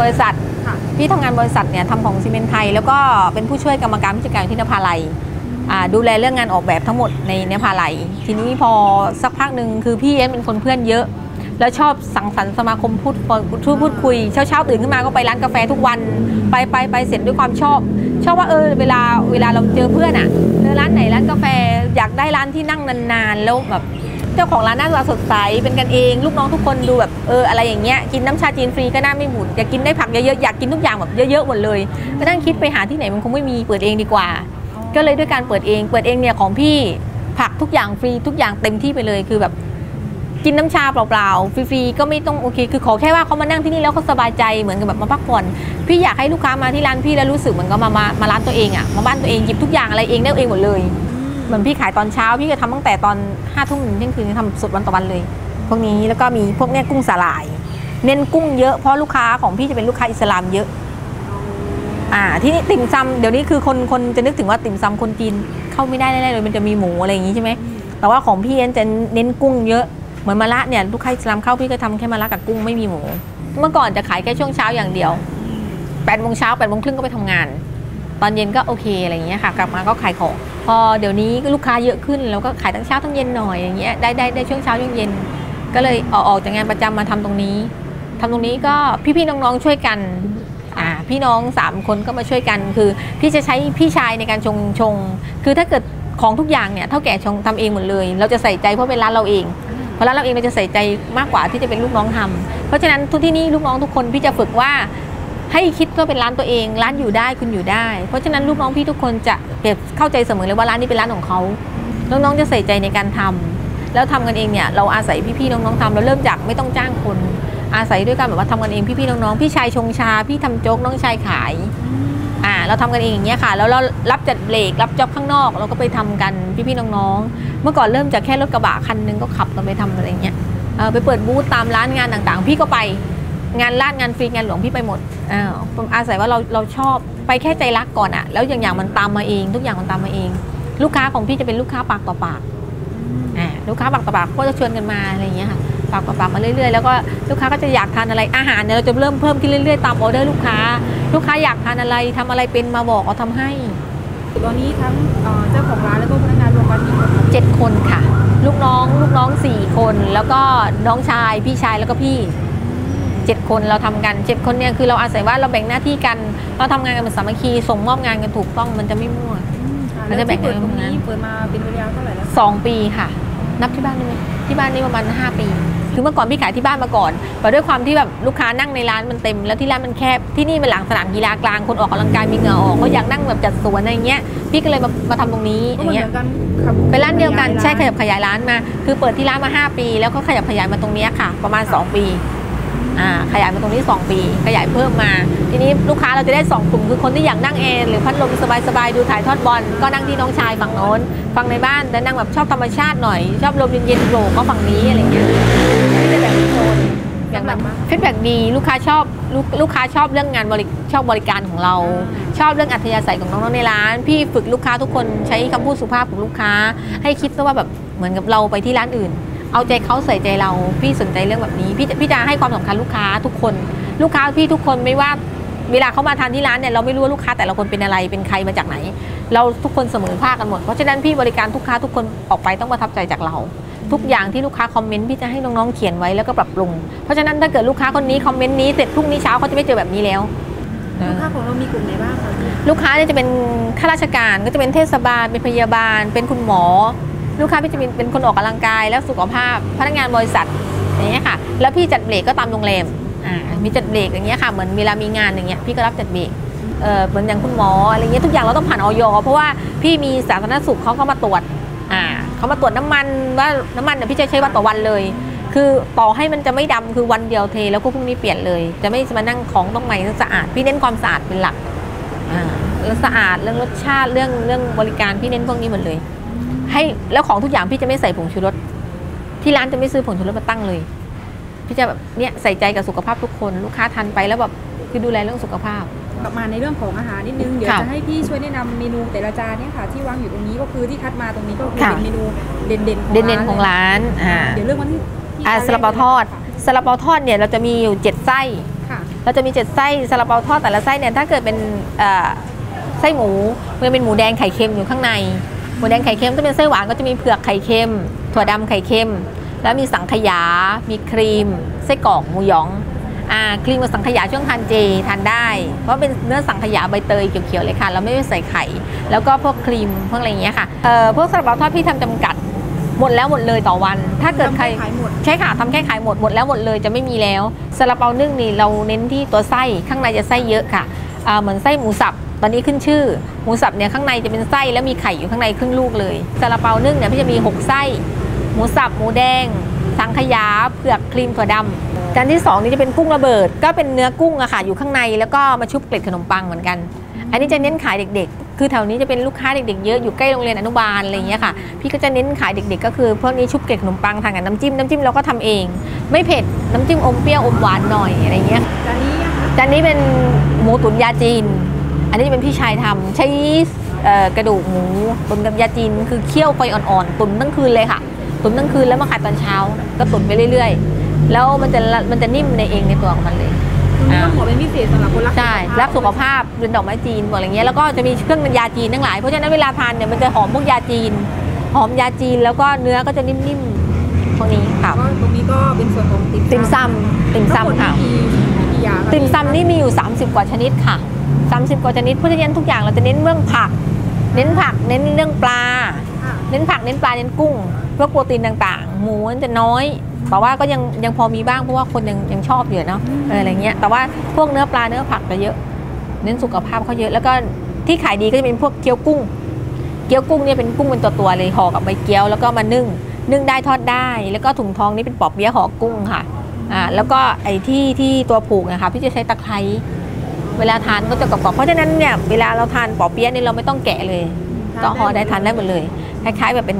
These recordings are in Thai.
บริษัทค่ะพี่ทำงานบริษัทเนี่ยทำของซีเมนต์ไทย แล้วก็เป็นผู้ช่วยกรรมการผู้จัดการอยู่ที่นภาลัยอ่าดูแลเรื่องงานออกแบบทั้งหมดในนภาลัย ทีนี้พอสักพักหนึ่งคือพี่เอ็นเป็นคนเพื่อนเยอะ แล้วชอบสังสรรค์สมาคมพูดพูดพูดคุยเช้าเช้าๆตื่นขึ้นมาก็ไปร้านกาแฟทุกวัน ไปไปไปเสร็จด้วยความชอบ ชอบว่าเออเวลาเวลาเราเจอเพื่อนอะเจอร้านไหนร้านกาแฟอยากได้ร้านที่นั่งนานๆ แล้วแบบ เจ้าของร้านหน้าตาสดใสเป็นกันเอง ลูกน้องทุกคนดูแบบเอออะไรอย่างเงี้ยกินน้ำชาจีนฟรีก็น่าไม่หมุนอยากกินได้ผักเยอะๆอยากกินทุกอย่างแบบเยอะๆหมดเลยก็นั่งคิดไปหาที่ไหนมันคงไม่มีเปิดเองดีกว่า ก็เลยด้วยการเปิดเอง เปิดเองเนี่ยของพี่ผักทุกอย่างฟรีทุกอย่างเต็มที่ไปเลยคือแบบกินน้ำชาเปล่าๆฟรีๆก็ไม่ต้องโอเค คือขอแค่ว่าเขามานั่งที่นี่แล้วเขาสบายใจเหมือนกับแบบมาพักผ่อนพี่อยากให้ลูกค้ามาที่ร้านพี่แล้วรู้สึกเหมือนกับมามามาร้านตัวเองอะมาบ้านตัวเองหยิบทุกอย่างอะไรเองได้เองหมดเลย เหมือนพี่ขายตอนเช้า พี่ก็ทำตั้งแต่ตอนห้าทุ่มถึงเที่ยงคืนทำสดวันต่อวันเลย พวกนี้แล้วก็มีพวกเนี้ยกุ้งสาหร่าย เน้นกุ้งเยอะเพราะลูกค้าของพี่จะเป็นลูกค้าอิสลามเยอะ อ่า ที่นี่ติ่มซำเดี๋ยวนี้คือคนคนจะนึกถึงว่าติ่มซำคนจีนเข้าไม่ได้แน่เลยมันจะมีหมูอะไรอย่างงี้ใช่ไหมแต่ว่าของพี่เอ็นจะเน้นกุ้งเยอะเหมือนมะระเนี่ยลูกค้าอิสลามเข้าพี่ก็ทำแค่มะระกับกุ้งไม่มีหมู เมื่อก่อนจะขายแค่ช่วงเช้าอย่างเดียวแปดโมงเช้าแปดโมงครึ่งก็ไปทำงาน ตอนเย็นก็โอเคอะไรอย่างเงี้ยค่ะ กลับมาก็ขายของ พอเดี๋ยวนี้ลูกค้าเยอะขึ้นแล้วก็ขายทั้งเช้าทั้งเย็นหน่อยอย่างเงี้ยได้ได้ได้ช่วงเช้าช่วงเย็น ก็เลยออกออกจากงานประจำมาทำตรงนี้ทำตรงนี้ก็พี่ๆน้องๆช่วยกันอ่าพี่น้องสามคนก็มาช่วยกันคือพี่จะใช้พี่ชายในการชงชง คือถ้าเกิดของทุกอย่างเนี่ยเท่าแก่ชงทำเองหมดเลย เราจะใส่ใจเพราะเป็นร้านเราเองเพราะร้านเราเองเราจะใส่ใจมากกว่าที่จะเป็นลูกน้องทำเพราะฉะนั้นทุกที่นี่ลูกน้องทุกคนพี่จะฝึกว่า ให้คิดว่าเป็นร้านตัวเอง ร้านอยู่ได้คุณอยู่ได้ เพราะฉะนั้นลูกน้องพี่ทุกคนจะเก็บเข้าใจเสมอเลยว่าร้านนี้เป็นร้านของเขาน้องๆจะใส่ใจในการทำแล้วทำกันเองเนี่ยเราอาศัยพี่ๆน้องๆทำเราเริ่มจากไม่ต้องจ้างคน อาศัยด้วยกันแบบว่าทำกันเองพี่ๆน้องๆพี่ชายชงชา พี่ทำโจ๊กน้องชายขายอ่าเราทำกันเองอย่างเงี้ยค่ะ แล้วเรารับจัดเบรกรับจ็อบข้างนอก เราก็ไปทำกันพี่ๆน้องๆ เมื่อก่อนเริ่มจากแค่รถกระบะคันนึงก็ขับกันไปทำอะไรเงี้ยเออไปเปิดบูธตามร้านงานต่างๆ พี่ก็ไป งานลาดงานฟรีงานหลวงพี่ไปหมดอ่าผมอาศัยว่าเราเราชอบไปแค่ใจรักก่อนอะแล้วอย่างอย่างมันตามมาเอง ทุกอย่างมันตามมาเอง ลูกค้าของพี่จะเป็นลูกค้าปากต่อปากอ่าลูกค้าปากต่อปากก็จะชวนกันมาอะไรอย่างเงี้ยค่ะปากต่อปากมาเรื่อยๆแล้วก็ลูกค้าก็จะอยากทานอะไรอาหารเนี่ยเราจะเริ่มเพิ่มขึ้นเรื่อยๆตามออเดอร์ลูกค้า ลูกค้าอยากทานอะไรทำอะไรเป็นมาบอกเราทำให้ตอนนี้ทั้งเอ่อเจ้าของร้านแล้วก็พนักงานรวมกันกี่คนคะเจ็ดคนค่ะ ลูกน้องลูกน้องสี่คน แล้วก็น้องชายพี่ชายแล้วก็พี่ เจ็ดคนเราทำกันเจ็ดคนเนี่ยคือเราอาศัยว่าเราแบ่งหน้าที่กันเราทำงานกันเป็นสามัคคีส่งมอบงานกันถูกต้องมันจะไม่มั่วค่ะมันจะแบ่งล้วที่เปิดตรงกันทำงานนี้เปิดมาเป็นระยะเท่าไหร่แล้วสองปีค่ะ นับที่บ้านได้ไหมที่บ้านนี่ประมาณ 5 ปีคือเมื่อก่อนพี่ขายที่บ้านมาก่อนแต่ด้วยความที่แบบลูกค้านั่งในร้านมันเต็ม แล้วที่ร้านมันแคบ ที่นี่เป็นหลังสนามกีฬากลาง คนออกกำลังกายมีเหงื่อออกเขาอยากนั่งแบบจัดสวนอะไรเงี้ย พี่ก็เลยมามาทำตรงนี้อก็ย่างเหมืเงี้ยอนกันครับเป็นร้านเดียวกัน ใช่ขขยายยับขยายร้านมา คือเปิดที่ร้านมา 5 ปี แล้วก็ขยับขยายมาตรงเนี้ยค่ะ ประมาณ 2 ปีอ่า ขยายมาตรงนี้ 2 ปี ขยายเพิ่มมา ทีนี้ลูกค้าเราจะได้ 2 กลุ่ม คือคนที่อยากนั่งแอร์หรือพัดลมสบายๆ ดูถ่ายทอดบอลก็นั่งที่น้องชายฝั่งโน้นฝั่งในบ้านแต่นั่งแบบชอบธรรมชาติหน่อย ชอบลมเย็นๆโปร่งก็ฝั่งนี้อะไรเงี้ยไม่ได้แบ่งเป็นโซนอย่างนั้นฟีดแบ็ดีลูกค้าชอบลูกลูกค้าชอบเรื่องงานบริชอบบริการของเรา ชอบเรื่องอัธยาศัยของน้องๆในร้าน พี่ฝึกลูกค้าทุกคนใช้คำพูดสุภาพของลูกค้า ให้คิดซะว่าแบบเหมือนกับเราไปที่ร้านอื่น เอาใจเขาใส่ใจเราพี่สนใจเรื่องแบบนี้ พี่จะพี่จะให้ความสำคัญลูกค้าทุกคน ลูกค้าพี่ทุกคนไม่ว่าเวลาเขามาทานที่ร้านเนี่ยเราไม่รู้ว่าลูกค้าแต่ละคนเป็นอะไรเป็นใครมาจากไหน เราทุกคนเสมอภาคกันหมดเพราะฉะนั้นพี่บริการทุกค้าทุกคนออกไปต้องประทับใจจากเรา ทุกอย่างที่ลูกค้าคอมเมนต์พี่จะให้น้องๆเขียนไว้แล้วก็ปรับปรุง เพราะฉะนั้นถ้าเกิดลูกค้าคนนี้คอมเมนต์นี้เสร็จพรุ่งนี้เช้าเขาจะไม่เจอแบบนี้แล้วลูกค้าของเรามีกลุ่มไหนบ้างคะพี่ลูกค้าเนี่ยจะเป็นข้าราชการก็จะเป็นเทศบาลเป็นพยาบาล เป็นคุณหมอ ลูกค้าพี่จะเป็นเป็นคนออกกำลังกายแล้วสุขภาพ พนักงานบริษัทอย่างเงี้ยค่ะ แล้วพี่จัดเบรกก็ตามโรงแรมอ่ามีจัดเบรกอย่างเงี้ยค่ะเหมือนเวลามีงานอย่างเงี้ยพี่ก็รับจัดเบรกเออเหมือนอย่างคุณหมออะไรเงี้ยทุกอย่างเราต้องผ่านออยเพราะว่าพี่มีสาธารณสุขเขาก็มาตรวจอ่าเขามาตรวจน้ำมันว่าน้ำมันเนี่ยพี่จะใช้วันต่อวันเลย คือต่อให้มันจะไม่ดำคือวันเดียวเท แล้วก็พรุ่งนี้เปลี่ยนเลย จะไม่มานั่งของต้องใหม่ต้องสะอาดพี่เน้นความสะอาดเป็นหลักอ่าแล้วสะอาดเรื่องรสชาติเรื่องเรื่องบริการพี่เน้นพวกนี้หมดเลย ให้แล้วของทุกอย่างพี่จะไม่ใส่ผงชูรสที่ร้านจะไม่ซื้อผงชูรสมาตั้งเลย พี่จะแบบเนี่ยใส่ใจกับสุขภาพทุกคนลูกค้าทานไปแล้วแบบคือดูแลเรื่องสุขภาพกลับมาในเรื่องของอาหารนิดนึง เดี๋ยวค่ะจะให้พี่ช่วยแนะนำเมนูแต่ละจานเนี่ยค่ะที่วางอยู่ตรงนี้ก็คือที่คัดมาตรงนี้ก็คือค่ะเป็นเมนูเด่นๆของเด่นๆของร้านอ่าเดี๋ยวเรื่องวันที่ที่อ่าซาลาเปาทอดซาลาเปาทอดเนี่ยเราจะมีอยู่7ไส้ค่ะเราจะมี7ไส้ซาลาเปาทอดแต่ละไส้เนี่ยถ้าเกิดเป็นเอ่อไส้หมูมันจะเป็นหมูแดงไข่เค็มอยู่ข้างใน หมูแดงไข่เค็มถ้าเป็นไส้หวานก็จะมีเผือกไข่เค็ม ถั่วดำไข่เค็ม แล้วมีสังขยา มีครีม ไส้กรอกหมูหยองอ่าครีมกับสังขยาช่วงทานเจทานได้ เพราะเป็นเนื้อสังขยาใบเตยเขียวๆเลยค่ะ เราไม่ได้ใส่ไข่ แล้วก็พวกครีมพวกอะไรอย่างเงี้ยค่ะเอ่อพวกซาลาเปาทอดพี่ทำจำกัดหมดแล้วหมดเลยต่อวัน ถ้าเกิดใครขายหมดใช่ค่ะทำแค่ขายหมดหมดแล้วหมดเลยจะไม่มีแล้วซาลาเปานึ่งนี่เราเน้นที่ตัวไส้ข้างในจะไส้เยอะค่ะอ่าเหมือนไส้หมูสับ ตอนนี้ขึ้นชื่อหมูสับเนี่ยข้างในจะเป็นไส้แล้วมีไข่อยู่ข้างในครึ่งลูกเลยซาลาเปานึ่งเนี่ยพี่จะมี 6 ไส้ หมูสับหมูแดง สังขยาเผือกครีมถั่วดำจานที่ 2 นี่จะเป็นกุ้งระเบิด ก็เป็นเนื้อกุ้งอะค่ะอยู่ข้างในแล้วก็มาชุบเกล็ดขนมปังเหมือนกัน อันนี้จะเน้นขายเด็กๆ คือแถวนี้จะเป็นลูกค้าเด็กๆเยอะอยู่ใกล้โรงเรียนอนุบาลอะไรอย่างเงี้ยค่ะ พี่ก็จะเน้นขายเด็กๆ ก็คือพวกนี้ชุบเกล็ดขนมปังทานกับน้ำจิ้มน้ำจิ้มเราก็ทำเอง ไม่เผ็ดน้ำจิ้มอมเปรี้ยวอมหวานหน่อยอะไรอย่างเงี้ยจานนี้อะคะจานนี้เป็นหมูตุ๋นยาจีน อันนี้จะเป็นพี่ชายทำใช้เอ่อกระดูกหมูตุ๋นกับยาจีนคือเคี่ยวไฟอ่อนๆตุ๋นทั้งคืนเลยค่ะ ตุ๋นทั้งคืนแล้วมาขายตอนเช้า ก็ตุ๋นไปเรื่อยๆ แล้วมันจะละมันจะนิ่มในเองในตัวของมันเลยคุณต้องบอกเป็นพิเศษสำหรับคนรักใช่รักสุขภาพเป็นดอกไม้จีนบอกอะไรเงี้ยแล้วก็จะมีเครื่องยาจีนทั้งหลายเพราะฉะนั้นเวลาทานเนี่ยมันจะหอมพวกยาจีน หอมยาจีนแล้วก็เนื้อก็จะนิ่มๆพวกนี้ค่ะก็ตรงนี้ก็เป็นส่วนของติ่มติ่มซำติ่มทั้งหมดซำค่ะมีกี่กี่อย่างคะติ่มซำนี่มีอยู่ 30 กว่าชนิดค่ะ 30 กว่าชนิดเพราะฉะนั้นทุกอย่างเราจะเน้นเรื่องผัก เน้นผักเน้นเรื่องปลาค่ะเน้นผักเน้นปลาเน้นกุ้งพวกโปรตีนต่างๆ หมูมันจะน้อยแต่ว่าก็ยังยังพอมีบ้างเพราะว่าคนยังยังชอบอยู่เนาะเอออะไรเงี้ยแต่ว่าพวกเนื้อปลาเนื้อผักจะเยอะ เน้นสุขภาพเขาเยอะแล้วก็ที่ขายดีก็จะเป็นพวกเกี๊ยวกุ้ง เกี๊ยวกุ้งเนี่ยเป็นกุ้งเป็นตัวๆเลยห่อกับใบเกี๊ยวแล้วก็มานึ่งนึ่งได้ทอดได้ แล้วก็ถุงทองนี่เป็นปอบเปี๊ยะห่อกุ้งค่ะอ่าแล้วก็ไอ้ที่ที่ตัวผูกนะคะพี่จะใช้ตะไคร้ เวลาทานก็จะกรอบๆเพราะฉะนั้นเนี่ยเวลาเราทานปอบเปี๊ยะนี่เราไม่ต้องแกะเลย ก็ห่อได้ทานได้หมดเลย คล้าย ๆ แบบเป็น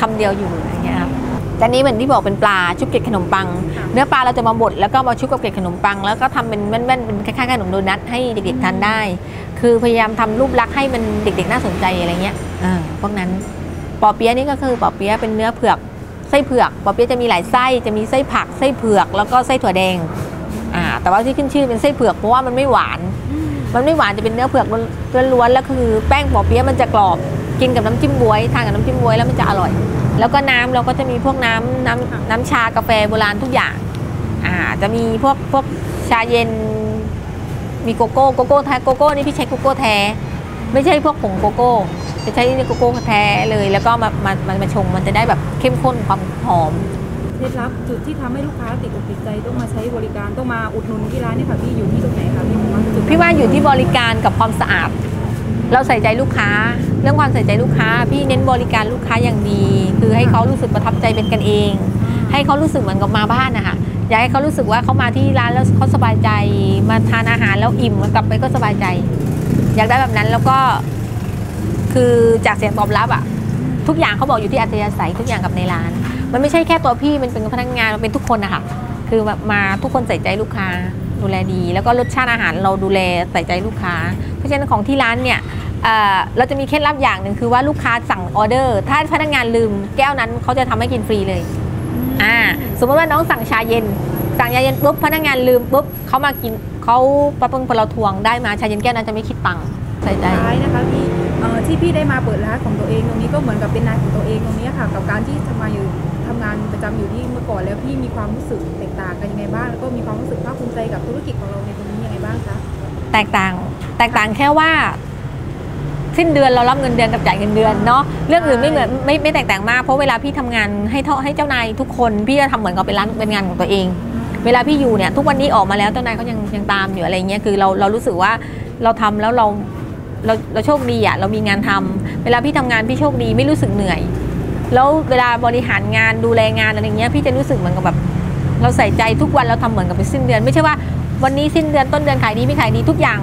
คำเดียวอยู่อย่างเงี้ยครับแต่อันนี้เหมือนที่บอกเป็นปลาชุบเกล็ดขนมปัง เนื้อปลาเราจะมาบดแล้วก็มาชุบกับเกล็ดขนมปัง แล้วก็ทำเป็นแว่นๆเป็นคล้ายๆขนมโดนัทให้เด็กๆทานได้ คือพยายามทำรูปลักษณ์ให้มันเด็กๆน่าสนใจอะไรเงี้ยอ่าพวกนั้นปอเปี๊ยะนี่ก็คือปอเปี๊ยะเป็นเนื้อเผือกไส้เผือกปอเปี๊ยะจะมีหลายไส้จะมีไส้ผักไส้เผือกแล้วก็ไส้ถั่วแดงอ่า แต่ว่าที่ขึ้นชื่อเป็นไส้เผือกเพราะว่ามันไม่หวานอืมมันไม่หวานจะเป็นเนื้อเผือกล้วนๆแล้วคือแป้งปอเปี๊ยะมันจะกรอบกินกับน้ำจิ้มบวยทานกับน้ำจิ้มบวยแล้วมันจะอร่อย แล้วก็น้ำเราก็จะมีพวกน้ำน้ำน้ำชากาแฟโบราณทุกอย่างอ่าจะมีพวกพวกชาเย็น มีโกโก้โกโก้แท้โกโก้นี่พี่ใช้โกโก้แท้ไม่ใช่พวกผงโกโก้จะใช้โกโก้แท้เลย แล้วก็มามามามาชงมันจะได้แบบเข้มข้นความหอม เคล็ดลับจุดที่ทำให้ลูกค้าติดอกติดใจต้องมาใช้บริการต้องมาอุดหนุนที่ร้านนี่ค่ะพี่อยู่ที่ตรงไหนคะพี่ว่าจุดพี่ว่าอยู่ที่บริการกับความสะอาด เราใส่ใจลูกค้า เรื่องความใส่ใจลูกค้า พี่เน้นบริการลูกค้าอย่างดี คือให้เขารู้สึกประทับใจเป็นกันเอง ให้เขารู้สึกเหมือนกับมาบ้านนะคะอยากให้เขารู้สึกว่าเขามาที่ร้านแล้วเขาสบายใจ มาทานอาหารแล้วอิ่มกลับไปก็สบายใจ อยากได้แบบนั้นแล้วก็คือจากเสียงตอบรับอะทุกอย่างเขาบอกอยู่ที่อัธยาศัยทุกอย่างกับในร้าน มันไม่ใช่แค่ตัวพี่มันเป็นพนักงานมันเป็นทุกคนนะคะคือแบบมาทุกคนใส่ใจลูกค้าดูแลดี แล้วก็รสชาติอาหารเราดูแลใส่ใจลูกค้า เพราะฉะนั้นของที่ร้านเนี่ยเเราจะมีเคล็ดลับอย่างหนึ่งคือว่าลูกค้าสั่งออเดอร์ ถ้าพนักงานลืมแก้วนั้นเขาจะทำให้กินฟรีเลยอ่าสมมติว่าน้องสั่งชาเย็น สั่งชาเย็นปุ๊บพนักงานลืมปุ๊บเขามากินเขาปั๊บปงเราทวงได้มาชาเย็นแก้วนั้นจะไม่คิดตังค์ใส่ใจท้ายนะคะพี่ที่พี่ได้มาเปิดร้านของตัวเองตรงนี้ก็เหมือนกับเป็นนายของตัวเองตรงนี้ค่ะ กับการที่ทำมาอยู่ งานประจำอยู่ที่เมื่อก่อนแล้วพี่มีความรู้สึกแตกต่างกันยังไงบ้าง แล้วก็มีความรู้สึกภาคภูมิใจกับธุรกิจของเราในตรงนี้ยังไงบ้างคะแตกต่างแตกต่างแค่ว่าสิ้นเดือนเรารับเงินเดือนกับจ่ายเงินเดือนเนาะเรื่องอื่นไม่เหมือนไม่ไม่แตกต่างมากเพราะเวลาพี่ทำงานให้เท่าให้เจ้านายทุกคนพี่จะทำเหมือนกับเป็นร้านเป็นงานของตัวเอง เวลาพี่อยู่เนี่ยทุกวันนี้ออกมาแล้วเจ้านายเขายังยังตามอยู่อะไรเงี้ยคือเราเรารู้สึกว่าเราทำแล้วเราเราเราโชคดีอะเรามีงานทำเวลาพี่ทำงานพี่โชคดีไม่รู้สึกเหนื่อย แล้วเวลาบริหารงานดูแลงานอะไรเงี้ยพี่จะรู้สึกเหมือนกับแบบเราใส่ใจทุกวันเราทำเหมือนกับเป็นสิ้นเดือน ไม่ใช่ว่าวันนี้สิ้นเดือนต้นเดือนขายดีไม่ขายดีทุกอย่าง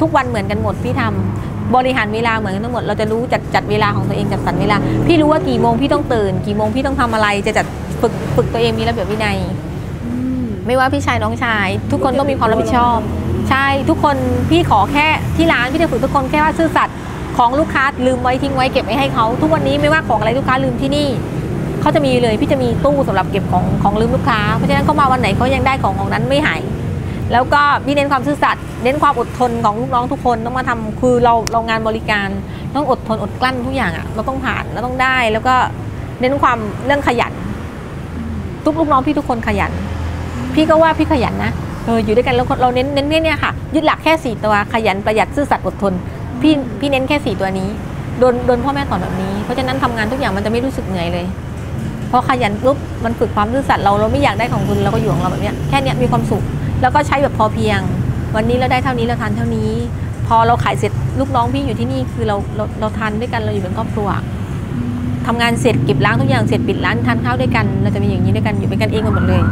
ทุกวันเหมือนกันหมดพี่ทำบริหารเวลาเหมือนกันทั้งหมดเราจะรู้จัดจัดเวลาของตัวเองจัดสรรเวลา พี่รู้ว่ากี่โมงพี่ต้องตื่น กี่โมงพี่ต้องทำอะไร จะจัดฝึกฝึกตัวเองมีระเบียบวินัยไม่ว่าพี่ชายน้องชาย ทุกคนต้องมีความรับผิดชอบ ใช่ทุกคนพี่ขอแค่ที่ร้านพี่จะฝึกทุกคนแค่ว่าซื่อสัตย์ ของลูกค้าลืมไว้ทิ้งไว้เก็บไว้ให้เขาทุกวันนี้ไม่ว่าของอะไรลูกค้าลืมที่นี่เขาจะมีเลยพี่จะมีตู้สำหรับเก็บของของลืมลูกค้าเพราะฉะนั้นเขามาวันไหนเขายังได้ของของนั้นไม่หายแล้วก็พี่เน้นความซื่อสัตย์เน้นความอดทนของลูกน้องทุกคนต้องมาทำคือเราเรางานบริการต้องอดทนอดกลั้นทุกอย่างอะเราต้องผ่านเราต้องได้ แล้วก็เน้นความเรื่องขยัน ทุกลูกน้องพี่ทุกคนขยัน พี่ก็ว่าพี่ขยันนะเอออยู่ด้วยกันแล้วเราเน้นเน้นเนี่ยค่ะยึดหลักแค่สี่ตัวขยันประหยัดซื่อสัตย์อดทน พี่พี่เน้นแค่สี่ตัวนี้โดนโดนพ่อแม่สอนแบบนี้เพราะฉะนั้นทำงานทุกอย่างมันจะไม่รู้สึกเหนื่อยเลยพอขยันปุ๊บมันฝึกความซื่อสัตย์เราเราไม่อยากได้ของคุณเราก็อยู่ของเราแบบเนี้ยแค่นี้มีความสุข แล้วก็ใช้แบบพอเพียง วันนี้เราได้เท่านี้เราทานเท่านี้ พอเราขายเสร็จลูกน้องพี่อยู่ที่นี่คือเราเราเราทานด้วยกันเราอยู่เป็นครอบครัวทำงานเสร็จเก็บล้างทุกอย่างเสร็จปิดร้านทานข้าวด้วยกัน เราจะมีอย่างนี้ด้วยกันอยู่เป็นกันเองกันหมดเลย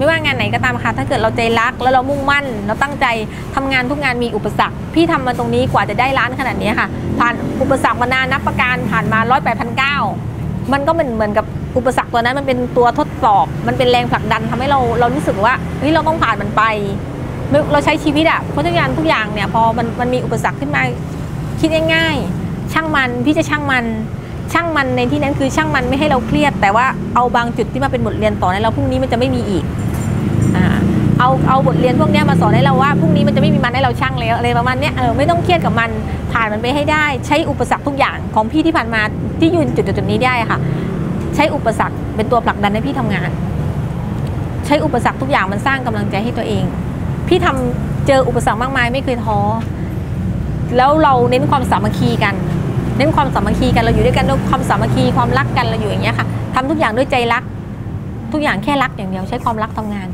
ไม่ว่างานไหนก็ตามค่ะ ถ้าเกิดเราใจรักแล้วเรามุ่งมั่น เราตั้งใจทำงานทุกงานมีอุปสรรค พี่ทำมาตรงนี้กว่าจะได้ร้านขนาดนี้ค่ะ ผ่านอุปสรรคมานานนับประการผ่านมาร้อยแปดพันเก้ามันก็เหมือนเหมือนกับอุปสรรคตัวนั้นมันเป็นตัวทดสอบ มันเป็นแรงผลักดันทำให้เราเรารู้สึกว่าเฮ้ยเราต้องผ่านมันไป เราใช้ชีวิตอะเพราะทุกอย่างทุกอย่างเนี่ยพอมันมันมีอุปสรรคขึ้นมาคิดง่ายๆช่างมันพี่จะช่างมันช่างมันในที่นั้นคือช่างมันไม่ให้เราเครียด แต่ว่าเอาบางจุดที่มาเป็นบทเรียนต่อในเราพรุ่งนี้มันจะไม่มีอีก เอาเอาบทเรียนพวกนี้มาสอนให้เราว่าพรุ่งนี้มันจะไม่มีมันให้เราช่างแล้วอะไรประมาณนี้เออไม่ต้องเครียดกับมันผ่านมันไปให้ได้ ใช้อุปสรรคทุกอย่างของพี่ที่ผ่านมาที่ยืนจุดจุดนี้ได้ค่ะ ใช้อุปสรรคเป็นตัวผลักดันให้พี่ทำงาน ใช้อุปสรรคทุกอย่างมันสร้างกำลังใจให้ตัวเอง พี่ทำเจออุปสรรคมากมายไม่เคยท้อแล้วเราเน้นความสามัคคีกัน เน้นความสามัคคีกันเราอยู่ด้วยกันด้วยความสามัคคีความรักกันเราอยู่อย่างเงี้ยค่ะทำทุกอย่างด้วยใจรัก ทุกอย่างแค่รักอย่างเดียวใช้ความรักทำงาน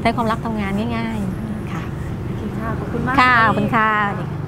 ใช้ความรักทำงานง่าย ๆ ค่ะโอเคค่ะขอบคุณมากค่ะขอบคุณค่ะ